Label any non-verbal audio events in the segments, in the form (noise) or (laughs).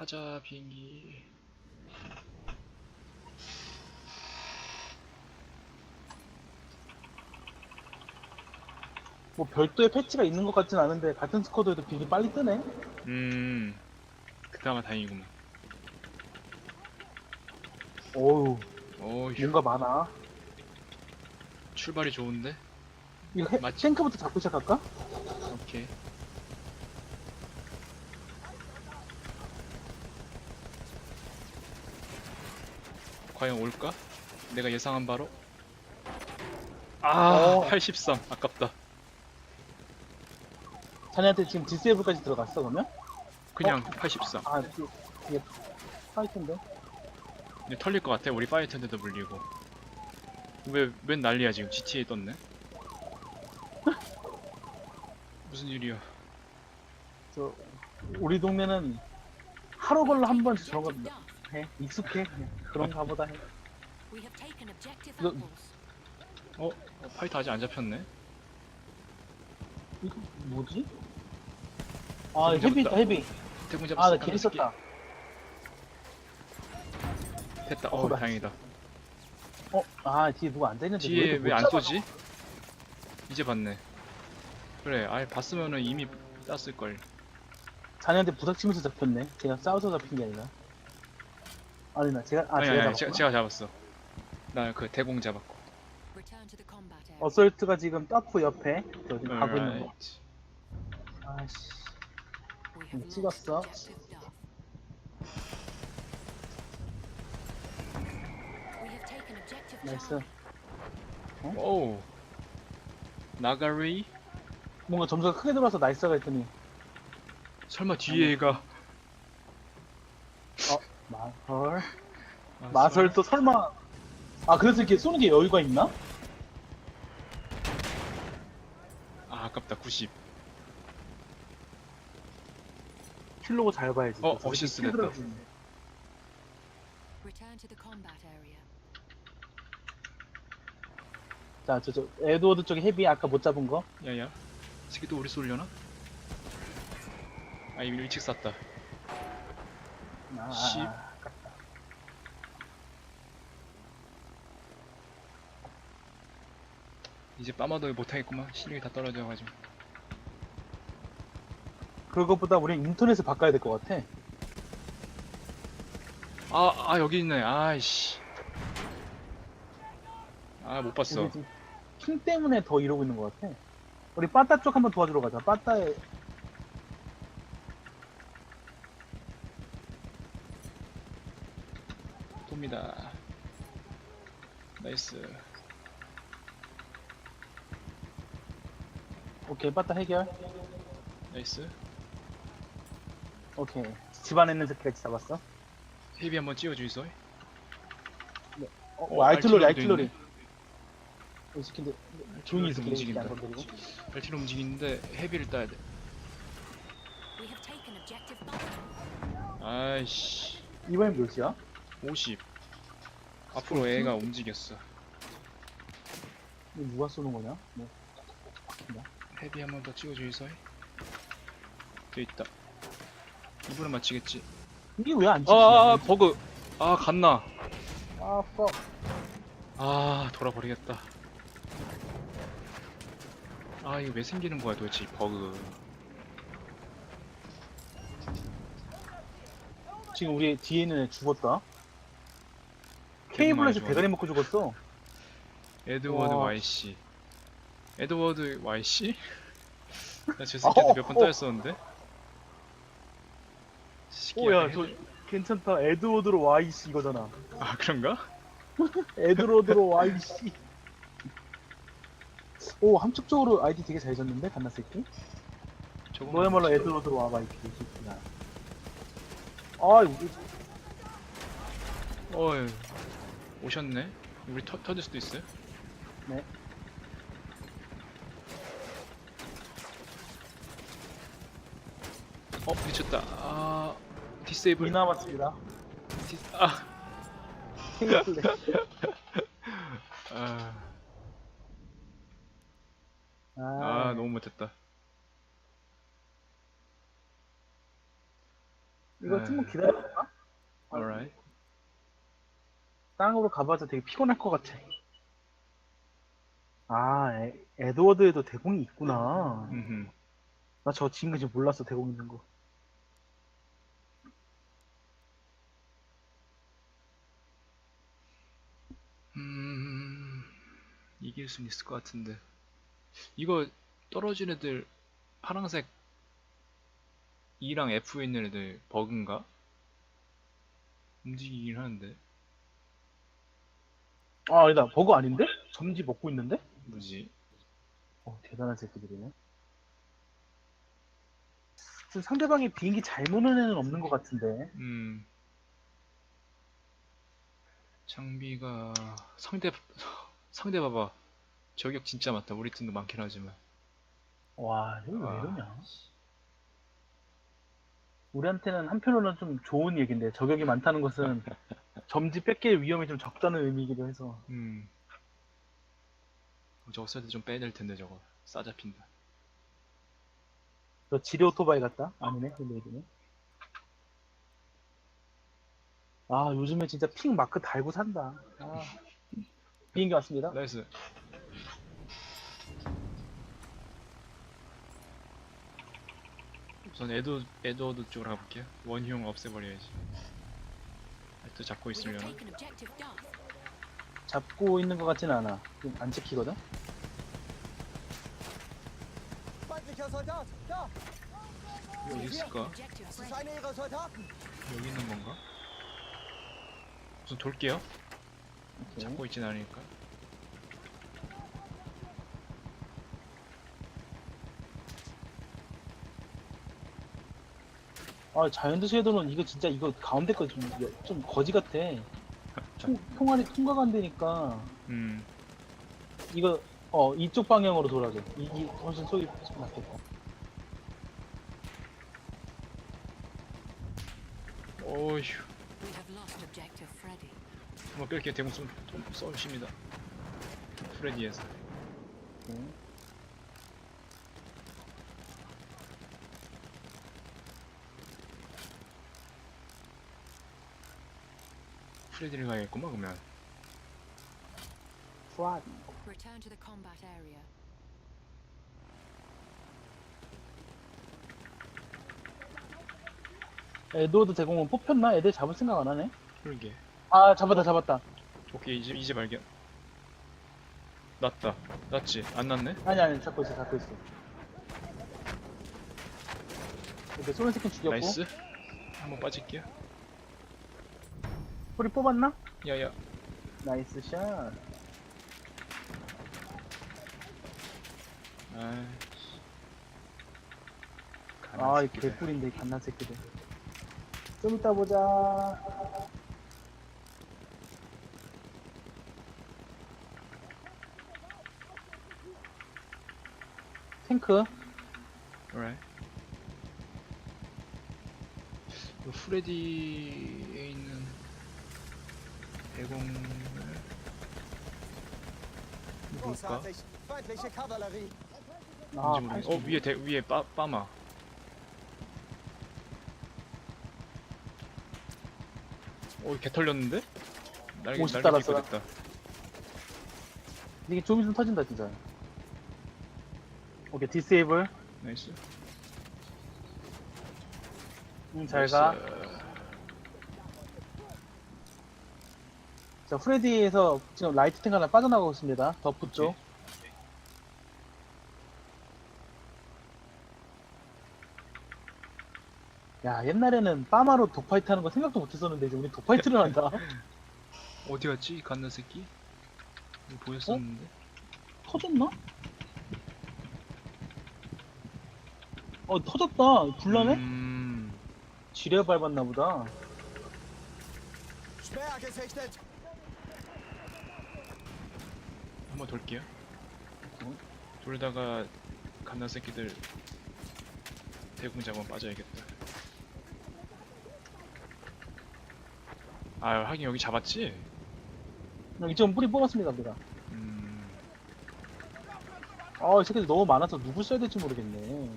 타자 비행기. 뭐 별도의 패치가 있는 것 같진 않은데 같은 스쿼드에도 비행기 빨리 뜨네. 음. 그나마 다행이구만. 어우 어휴, 뭔가 많아. 출발이 좋은데? 이거 해, 맞지? 탱크부터 잡고 시작할까? 오케이. 과연 올까? 내가 예상한 바로? 아, 어. 83. 아깝다. 자네한테 지금 디세이블까지 들어갔어 그러면? 그냥 83. 아 이게, 이게 파이트인데? 근데 털릴 것 같아. 우리 파이터인데도 물리고. 왜, 웬 난리야 지금. GTA 떴네. (laughs) 무슨 일이야. 저 우리 동네는 하루 걸러 한 번씩 저런 거 해. 익숙해. 그냥 그런가 보다 해. 너- 어? 어, 파이터 아직 안 잡혔네. 이거 뭐지? 아 헤비 있다. 헤비. 대공 잡았어. 아나 길 있었다. 됐다. 어, 어, 나- 다행이다. 어? 아 뒤에 누가 앉아있는데 뒤에 왜 안 쏘지? 이제 봤네. 그래, 아예 봤으면은 이미 땄을 걸. 자네한테 부닥치면서 잡혔네. 제가 싸워서 잡힌 게 아니라. 아니 나 제가 아 아니, 제가 아니, 잡았구나. 제가, 잡았어. 나 그 대공 잡았고. 어설트가 지금 따프 옆에 저기 가고 있는 거. Alright. 아씨. 찍었어. 나이스. 오우. 나가리? 뭔가 점수가 크게 들어와서 나이스가 했더니 설마 뒤에 얘가 마설. 아, 마설 또 설마. 아 그래서 이렇게 쏘는 게 여유가 있나? 아, 아깝다. 90. 킬로고 잘 봐야지. 어, 어시스트 킬 됐다. 들어가지고. 자, 저, 저, 에드워드 쪽에 헤비 아까 못 잡은 거. 야야. 이 새끼 또 우리 쏠려나? 아, 이거 일찍 쐈다. 아, 십. 아, 아깝 이제 빠마도 못하겠구만. 실력이 다 떨어져가지고. 그것보다 우린 인터넷을 바꿔야 될 것 같아. 아, 아, 여기 있네. 아이씨. 아, 못 봤어. 우리 지금 핑 때문에 더 이러고 있는 것 같아. 우리 빠따 쪽 한번 도와주러 가자. 빠따에 돕니다. 나이스. 오케이 빠따 해결. 나이스. 오케이 집안에 있는 새끼까지 잡았어. 헤비 한번 찌워주이소. 어, 어, 뭐 알틸러리 알틸러리도 알틸러리. 이 새끼들 조용히 있을게 움직인다. 발티로 움직이는데 헤비를 따야 돼. 아이씨. 이번엔 몇이야? 50. 앞으로 애가 움직였어. 이거 누가 쏘는 거냐? 뭐. 헤비 한 번 더 찍어주이소. 돼 있다. 이번엔 맞히겠지. 이게 왜 안 찍히냐? 아, 아, 버그. 아, 갔나. 아, 뻐. 아, 돌아버리겠다. 아, 이거 왜 생기는 거야, 도대체, 이 버그. 지금 우리 뒤에 있는 애 죽었다. 많이 케이블에서 죽었네. 대가리 먹고 죽었어. 에드워드 와. YC. 에드워드 YC? 나저 어, 새끼한테 몇 번 어. 따였었는데? 오야 저 괜찮다. 에드워드로 와이씨 이거잖아. 아, 그런가? (laughs) 에드워드로 와이씨. 오 함축적으로 아이디 되게 잘 졌는데 갓나 새끼. 저거 너야말로 에드워드로 와 와이씨 이 새끼야. 아 이거 어이, 오셨네? 우리 터, 터질 수도 있어요? 네. 어, 미쳤다. 아, 디세이블. 이 남았습니다. 디, 아. 아, 아, 아, 너무 못했다. 이거 네. 좀만 기다려볼까? alright. 땅으로 가봐도 되게 피곤할 것 같아. 아, 에, 에드워드에도 대공이 있구나. 나 저 지금까지 몰랐어, 대공 있는 거. 이길 수 있을 것 같은데. 이거 떨어진 애들 파란색 E랑 F에 있는 애들 버그인가? 움직이긴 하는데 아, 아니다. 버거 아닌데? 점지 먹고 있는데? 뭐지? 어, 대단한 새끼들이네. 지금 상대방이 비행기 잘 모는 애는 없는 것 같은데. 음 장비가 상대 (laughs) 상대 봐봐 저격 진짜 많다 우리 팀도 많긴 하지만 와, 이거 왜 아. 이러냐? 우리한테는 한편으로는 좀 좋은 얘기인데, 저격이 많다는 것은 (laughs) 점지 뺏길 위험이 좀 적다는 의미이기도 해서. 음 저거 써야 돼좀 빼야 될 텐데 저거 싸잡힌다 저 지뢰 오토바이 같다? 아니네, 그 얘기네. 아, 요즘에 진짜 핑 마크 달고 산다. 아. (laughs) 비행기 왔습니다. 나이스 우선 에드, 에드워드 쪽으로 가볼게요 원희용 없애버려야지 또 잡고 있으려나? 잡고 있는 것 같지는 않아. 좀안 찍히거든? 여기 있을까? 여기 있는 건가? 우선 돌게요 오케이. 잡고 있진 않으니까 아, 자이언트 섀도우는 이거 진짜 이거 가운데 거 좀, 좀 거지 같아. 총, 통안이 통과가 안 되니까, 음 이거, 어, 이쪽 방향으로 돌아줘. 이, 이 훨씬 소리 맞겠다. 어휴 We have lost objective Freddy. 한번 뺄게요 대공 좀, 좀 쏘십니다 프레디에서 오 프레디를 가야겠구만 그러면 프라디. Return to the combat area. 에드워드 대공은 뽑혔나? 애들 잡을 생각 안 하네? 그러게 아, 잡았다, 잡았다. 오케이 이제 이제 발견 났다 났지 안 났네 아니, 아니, 잡고 있어, 잡고 있어. 이렇게 새끼 죽였고. 나이스 한번 빠질게요 뿌리 뽑았나? 야야 나이스 샷. 아 아, 이 개꿀인데, 이 갓난 새끼들. 좀 이따 보자. 탱크. alright 그 프레디에 있는 Großartig! Feindliche Kavallerie! 아, 뭔지 모르겠어. 어 위에 대, 위에 빠, 빠마 어개 털렸는데? 날개 50 날개 달았어. 됐다 이게 좀 있으면 터진다, 진짜. 오케이, 디세이블. 나이스 응, 잘 가. 나이스. 자, 프레디에서 지금 라이트 탱크 하나 빠져나가고 있습니다. 더프 쪽. 야, 옛날에는 빠마로 독파이트 하는 거 생각도 못 했었는데, 이제 우리 독파이트를 한다. (laughs) 어디 갔지? 이 갓나 새끼? 이거 보였었는데 터졌나? 어, 터졌다. 불나네? 음, 지뢰 밟았나 보다. Gesichtet! 한번 돌게요 돌다가 갓나 새끼들 대공 잡으면 빠져야겠다 아 하긴 여기 잡았지? 여기 지금 뿌리 뽑았습니다, 우리가. 음, 아, 이 새끼들 너무 많아서 누구 써야 될지 모르겠네.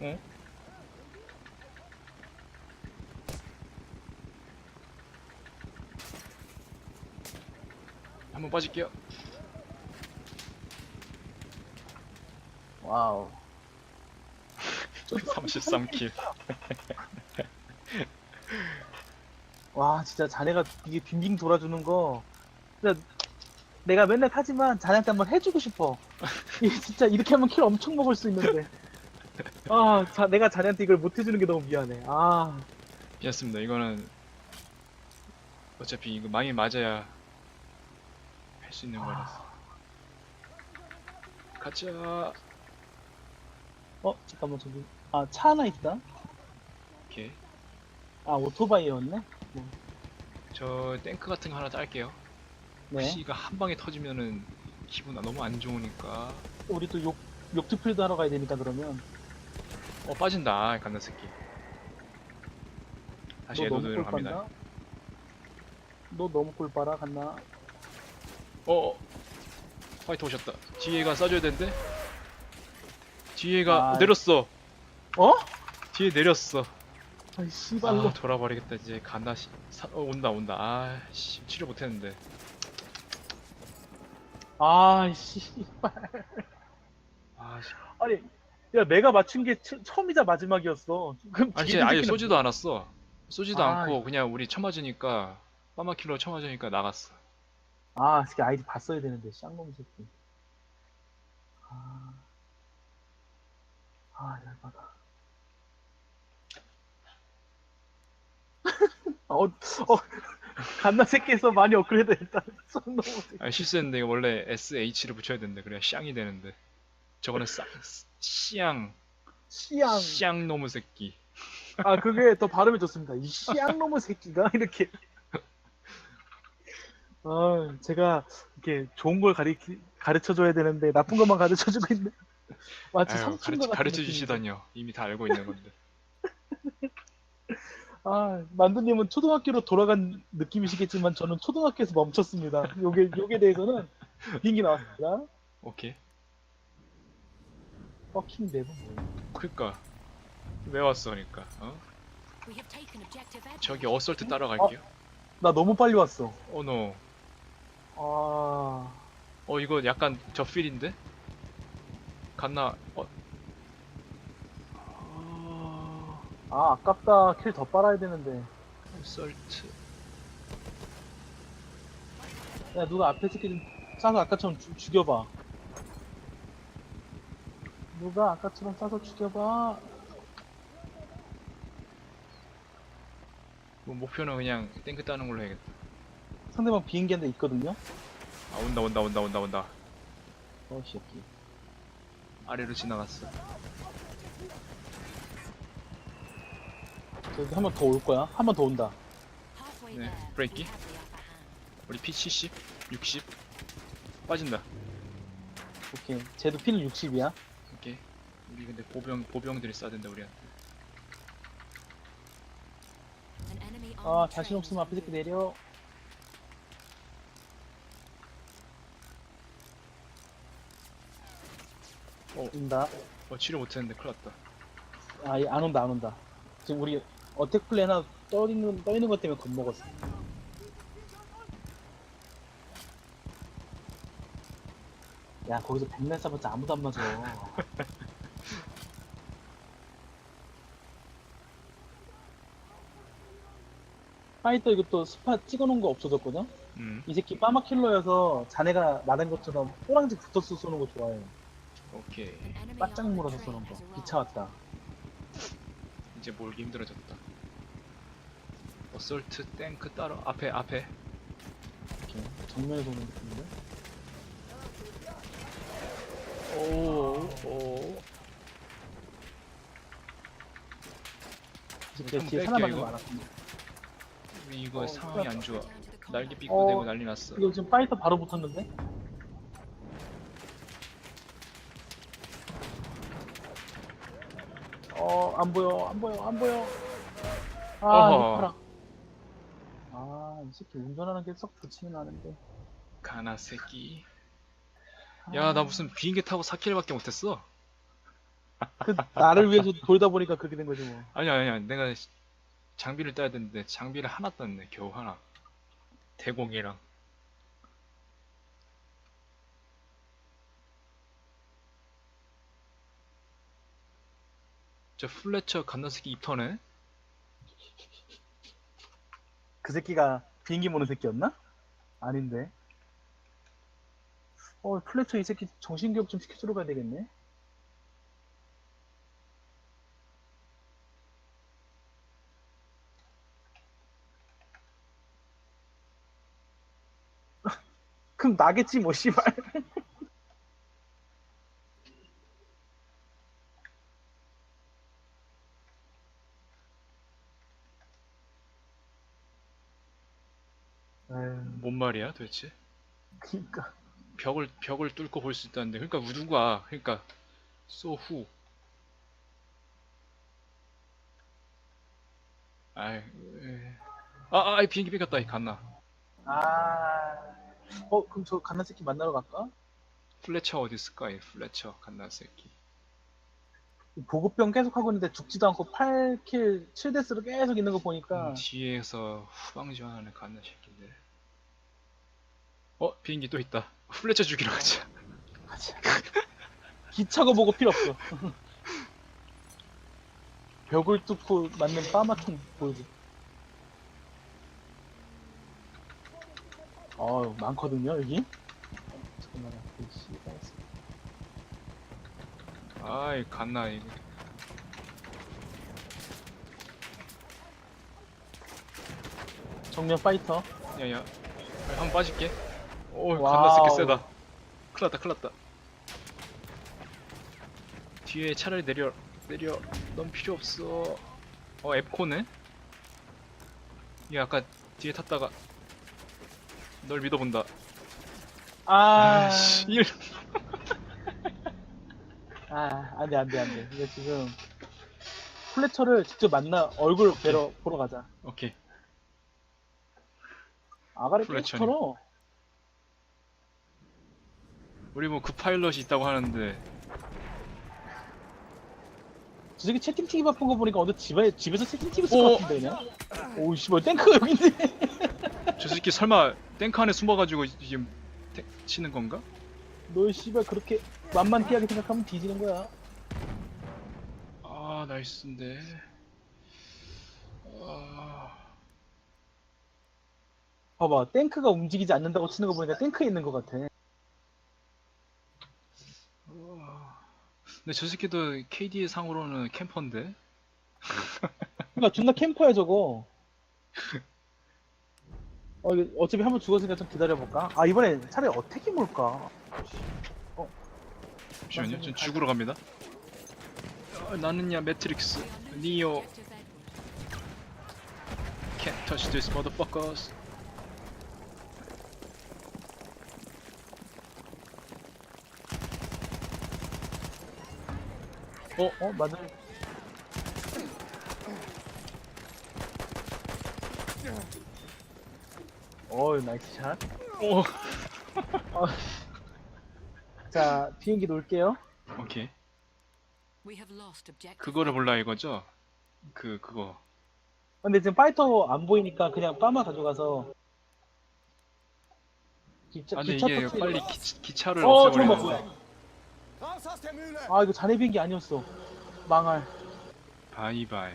어? 한번 빠질게요. 와우. (laughs) 33킬. 와 진짜 자네가 이게 빙빙 돌아주는 거 진짜 내가 맨날 타지만 자네한테 한번 해주고 싶어 (laughs) 진짜 이렇게 하면 킬 엄청 먹을 수 있는데 아 자, 내가 자네한테 이걸 못 해주는 게 너무 미안해 아 괜찮습니다. 이거는 어차피 이거 많이 맞아야 할 수 있는 거라서. 가자. 어 잠깐만 저기 아 차 하나 있다 오케이. 아 오토바이였네 저 탱크 같은 거 하나 딸게요. 네 PC가 한 방에 터지면은 기분 너무 안 좋으니까. 우리 또욕 욕투필도 하러 가야 되니까 그러면 어 빠진다. 아, 갓나 새끼. 다시 너 너무 에도드로 꿀 갑니다. 빨다 너 너무 꿀 빨아 갔나 어, 어. 파이터 오셨다. 뒤에가 쏴줘야 되는데. 뒤에가 아. 내렸어. 어? 뒤에 내렸어. 아이 씨발로 아, 돌아버리겠다 이제 간다. 씨. 사, 어, 온다 온다. 아, 씨, 치료 못했는데. 아 씨발 아, 씨. 아니 야 내가 맞춘 게 처- 처음이자 마지막이었어 그럼 아니 진짜 아예 쏘지도 않았어. 쏘지도 아, 않고 그냥 우리 쳐맞으니까 빠마킬러 쳐맞으니까 나갔어. 아, 새끼 아이디 봤어야 되는데, 쌍놈 새끼. 아, 아, 열받아. (laughs) 어, 어, 갓나 새끼에서 많이 업그레이드 했다. (laughs) 쌍놈 새끼. 아 실수했는데 이거 원래 SH를 붙여야 되는데 그래야 쌍이 되는데. 저거는 쌍, 씨앙, 시앙. 씨앙 놈의 새끼. 아, 그게 더 발음이 좋습니다. 이 시앙놈의 새끼가 이렇게. 아, 제가 이렇게 좋은 걸 가르치, 가르쳐줘야 되는데, 나쁜 것만 가르쳐주고 있네. 마치 아유, 가르치, 같은 가르쳐 느낌이죠. 주시다니요. 이미 다 알고 있는 건데. 아, 만두님은 초등학교로 돌아간 느낌이시겠지만 저는 초등학교에서 멈췄습니다. 요게 요게 대해서는 비행기 나왔습니다. 오케이. 퍼킹 대본 뭐야? 그니까 왜 왔어 그러니까 어? 저기 어설트 따라갈게요 나 너무 빨리 왔어. 어노 아, 어 이거 약간 저 필인데 갔나 어 아, 아 아깝다. 킬 더 빨아야 되는데. 어설트 야 누가 앞에 새끼 좀 쏴서 아까처럼 죽- 죽여봐. 누가 아까처럼 쏴서 죽여봐. 뭐 목표는 그냥 탱크 따는 걸로 해야겠다 상대방 비행기 한 대 있거든요. 아 온다 온다 온다 온다 온다 어 새끼. 아래로 지나갔어 저기 한 번 더 올 거야. 한 번 더 온다. 네, 브레이키. 우리 피 70, 60 빠진다 오케이. 쟤도 피는 60이야. 오케이 우리 근데 보병 보병들이 쏴댄다 우리한테 An enemy 아 자신 없으면 is 앞에 새끼 en route. 내려. 온다. 어 치료 못했는데 큰일 났다 아, 얘안 온다, 안 온다. 지금 우리 어택 플레이 하나 떠있는, 떠있는 것 때문에 겁먹었어. 야, 거기서 백날 쏴봤자 아무도 안 맞아. (laughs) 파이터 이것도 스팟 찍어놓은 거 없어졌거든? 음 이 새끼 빠마킬러여서 자네가 말한 것처럼 꼬랑지 붙어서 쏘는 거 좋아해. 오케이 바짝 물어서 쏘는 거. has arrived. 기차 왔다. 이제 몰기 힘들어졌다 어설트 탱크 따라 앞에 앞에 이렇게 정면에서 오는 느낌인데? 오오 이 새끼가 한번 뒤에 뺄게요, 사나방이 이거. 많았군요. 우리 이거 어, 상황이 안 좋아 날개. 삐꾸대고 어, 난리 났어 이거 지금 파이터 바로 붙었는데? 어, 안 보여, 안 보여, 안 보여. 아, 어허. 이파라. 아, 이 새끼 운전하는 게썩 좋지는 않은데. 가나 새끼 아, 야나 무슨 비행기 타고 4킬밖에 못했어 그 나를 위해서 돌다 보니까 그렇게 된 거지 뭐. 아니야 아니야 내가 시- 장비를 따야 되는데 장비를 하나 땄네 겨우 하나 대공이랑 저 플래처 갓나새끼 입터네 그 새끼가 비행기 모는 새끼였나? 아닌데. 어, 플래처 이 새끼 정신교육 좀 시켜주러 가야 되겠네. (laughs) 그럼 나겠지 뭐 씨발. 말이야 도대체 그니까. 벽을 벽을 뚫고 볼 수 있다는데 그러니까 누가 그러니까 소후 아이 에. 아, 아, 이 비행기 뺏겼다, 이 갓나. 아, 어, 그럼 저 갓나 새끼 만나러 갈까? 플래처 어디 있을까, 이 플래처 갓나 새끼. 보급병 계속 하고 있는데 죽지도 않고 8킬 7데스로 계속 있는 거 보니까 음, 뒤에서 후방 지원하는 갓나 새끼들. 어, 비행기 또 있다. 플래처 죽이러 가자. (laughs) 기차고 보고 필요 없어. (laughs) 벽을 뚫고 맞는 빠마총 보여줘. 어 많거든요 여기. 잠깐만요. 이 씨발. 아이, 갓나 이거. 정면 파이터. 야, 야. 한번 빠질게. 오, 갓나 와우. 새끼 세다. 큰일 났다, 큰일 났다. 뒤에 차라리 내려, 내려. 넌 필요 없어. 어, 앱코네? 얘 아까 뒤에 탔다가 널 믿어본다. 아, 씨, 일. (laughs) 아 안 돼 안 돼 안 돼. 이거 지금 플래처를 직접 만나 얼굴 뵈러 보러 가자. 오케이. 아가리 플래처님. 플래처로. 우리 뭐 그 파일럿이 있다고 하는데 저 새끼 채팅치기 바쁜 거 보니까 어디 집에 집에서 채팅치기 쓸 오. 것 같은데 그냥. 오이 씨발 탱크가 여기 있네. (laughs) 저 새끼 설마 탱크 안에 숨어가지고 지금 태- 치는 건가? 너 씨발 그렇게 만만티하게 생각하면 뒤지는 거야. 아 나이스인데. 아... 봐봐, 탱크가 움직이지 않는다고 치는 거 보니까 탱크에 있는 것 같아. 우와. 근데 저 새끼도 KD 상으로는 캠퍼인데. 그러니까 존나 캠퍼야 저거. 어, 이거 어차피 한번 죽었으니까 좀 기다려볼까? 아 이번에 차라리 어떻게 몰까? 잠시만요. 전 죽으러 갑니다. 아, 나는야 매트릭스. 니오 can't touch this motherfuckers. 어, 어, 맞아. 어, 나이스 샷. 오. 어. 자, 비행기 놓을게요. 오케이. We have lost objective. 그거를 몰라 이거죠? 그 그거. 근데 지금 파이터 안 보이니까 그냥 빠마 가져가서 기차, 아 근데 기차 이게 빨리 기, 기차를 어, 없애버리는 잠 아 이거 자네 비행기 아니었어 망할 바이바이.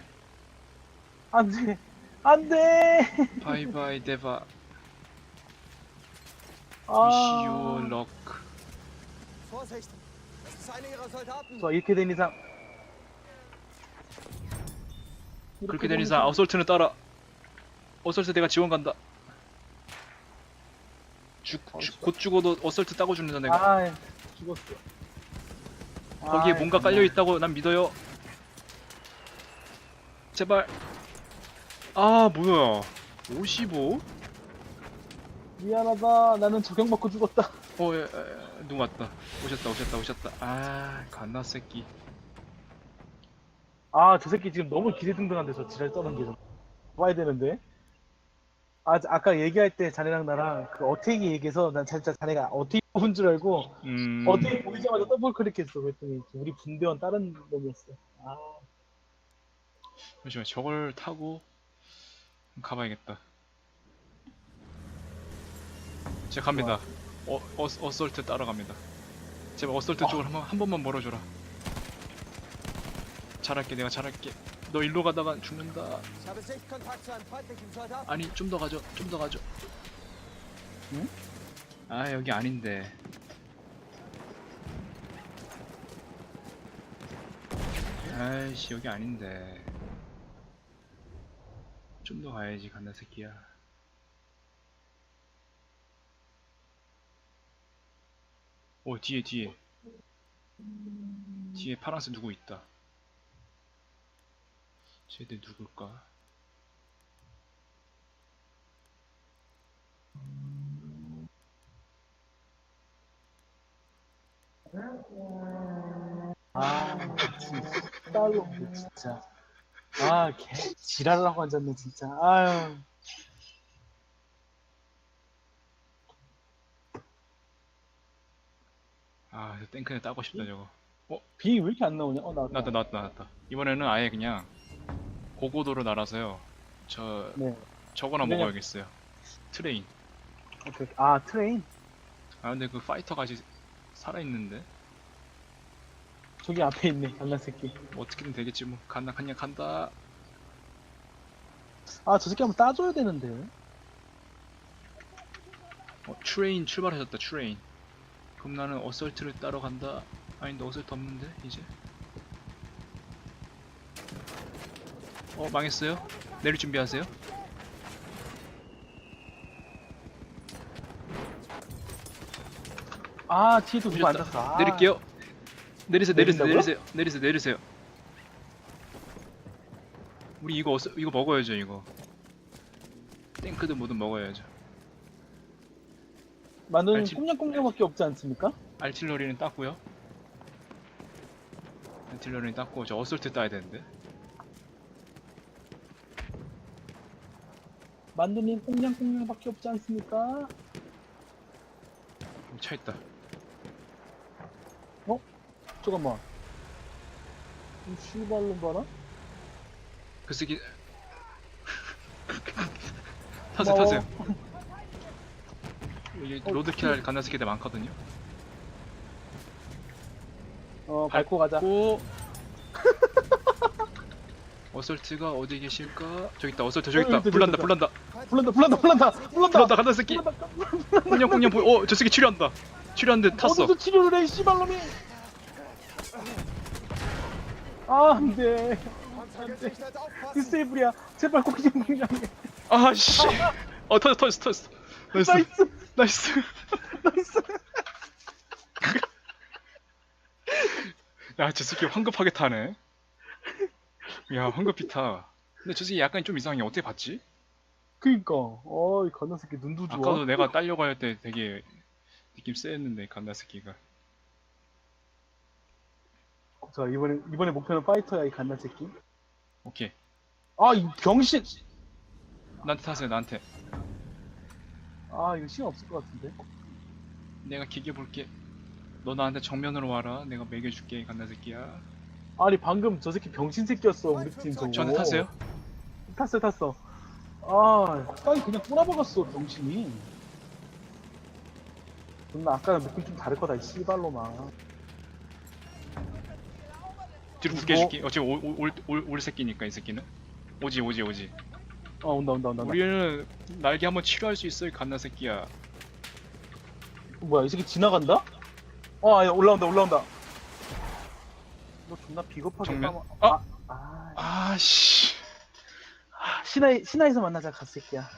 안돼 안돼 바이바이 데바. 아 위시오 럭. Vorsicht! Das ist einer ihrer Soldaten! 좋아 이렇게 된 이상 이렇게 그렇게 된 이상 어설트는 따라. 어설트 내가 지원 간다. 죽, 죽, 곧 죽어도 어설트 따고 죽는다 내가. 아 죽었어 거기에 아이, 뭔가. 깔려 있다고 난 믿어요. 제발. 아 뭐야? 55? 미안하다 나는 적용받고 죽었다 어, 예, 예, 누구 왔다. 오셨다, 오셨다, 오셨다. 아, 갓나 새끼. 아 저 새끼 지금 너무 기세등등한데 저 지랄 떠는 게 좀 봐야 되는데 아, 아까 얘기할 때 자네랑 나랑 그 어택이 얘기해서 난 진짜 자네가 어택 뽑은 줄 알고 음. 어택 보이자마자 더블 클릭했어. 그랬더니 우리 분대원 다른 놈이었어. 아, 잠시만 저걸 타고 가봐야겠다. 제가 갑니다. 어, 어, 어설트 따라갑니다. 제발 어설트 아. 쪽으로 한, 번, 한 번만 멀어줘라. 잘할게, 내가 잘할게. 너 일로 가다가 죽는다. 아니, 좀 더 가죠, 좀 더 가죠. 응? 아, 여기 아닌데. 아이씨, 여기 아닌데. 좀 더 가야지, 간다 새끼야. 오, 뒤에, 뒤에. 뒤에 파란색 누구 있다. 쟤들 누굴까? 아, 진짜 딸로 진짜. 아, 개 지랄하고 앉았네 진짜. 아유. 아, 저 탱크는 따고 싶다, 저거. 비행이 왜 이렇게 안 나오냐? 어, 나왔다. 나왔다, 나왔다, 나왔다. 이번에는 아예 그냥 고고도로 날아서요. 저, 네. 저거나 그냥- 먹어야겠어요. 트레인. 오케이. 아, 트레인. 아, 근데 그 파이터가 아직 살아있는데? 저기 앞에 있네, 장난 새끼. 뭐 어떻게든 되겠지, 뭐. 간다, 그냥 간다. 아, 저 새끼 한번 따줘야 되는데. 어, 트레인 출발하셨다, 트레인. 그럼 나는 어설트를 따러 간다. 아닌데, 어설트 없는데, 이제? 어, 망했어요? 내릴 준비하세요. 아, 뒤에도 누가 오셨다. 앉았어. 아, 내릴게요. 내리세요, 내리세요, 내린다고요? 내리세요, 내리세요, 내리세요. 우리 이거 어서, 이거 먹어야죠, 이거. 탱크든 뭐든 먹어야죠. 만두는 알지? 꽁냥꽁냥밖에 없지 않습니까? 알틸러리는 땄고요. 알틸러리는 땄고 저 어설트 따야 되는데. 만두님 꽁냥꽁냥밖에 없지 않습니까? 여기 차 있다. 잠깐만. 이 씨발로 봐라. 그 새끼 (laughs) 타세요, 고마워. 타세요. 여기 어, 로드킬 가는 새끼들 많거든요. 어, 밟고 가자. 고 (laughs) 어설트가 어디 계실까? 저기 있다. 어설트 저기 어, 있다. 있다, 불난다, 있다. 불난다. 불난다, 불난다, 불난다, 불난다. 불난다, 간다 새끼. 불난다. 꽁냥꽁냥 보여. 어, 저 새끼 치료한다. 치료하는데 탔어. 어디서 치료를 해, 이 씨발놈이. 아, 안 돼. Panzergesichtert aufpassen. 디세이블이야. 제발 꽁냥꽁냥해. 아 씨. 어 터졌어, 터졌어, 터졌어. 나이스, 나이스, 나이스. 나이스. 야, 저 새끼 황급하게 타네. 야, 황급히 타. 근데 저 새끼 약간 좀 이상해. 어떻게 봤지? 그니까. 어이, 건너 새끼 눈도 좋아. 아까도 내가 딸려고 할 때 되게 느낌 쎄했는데 간다 새끼가. 자, 이번에, 이번에 목표는 파이터야, 이 갓나 새끼. 오케이. 아, 이 병신. 나한테 타세요, 나한테. 아, 이거 시간 없을 것 같은데. 내가 기계 볼게. 너 나한테 정면으로 와라. 내가 매겨줄게, 간다 새끼야. 아니, 방금 저 새끼 병신 새끼였어, 우리 팀 저거. 저한테 타세요. 탔어, 탔어. 아, 땅이 그냥 꼬라박았어, 병신이. 존나 아까랑 느낌 좀 다를 거다, 이 씨발로만. 뒤로 붙게 해줄게. 어, 지금 올, 올, 올, 올 새끼니까, 이 새끼는. 오지, 오지, 오지. 어, 온다, 온다, 온다. 온다. 우리는 날개 한번 치료할 수 있어, 이 갓나 새끼야. 뭐야, 이 새끼 지나간다? 어, 아니, 올라온다, 올라온다. 너 존나 비겁하게 정면? 싸워. 아! 아, 아, 아, 씨. 아, 신하이, 신하에서 만나자, 갓새끼야.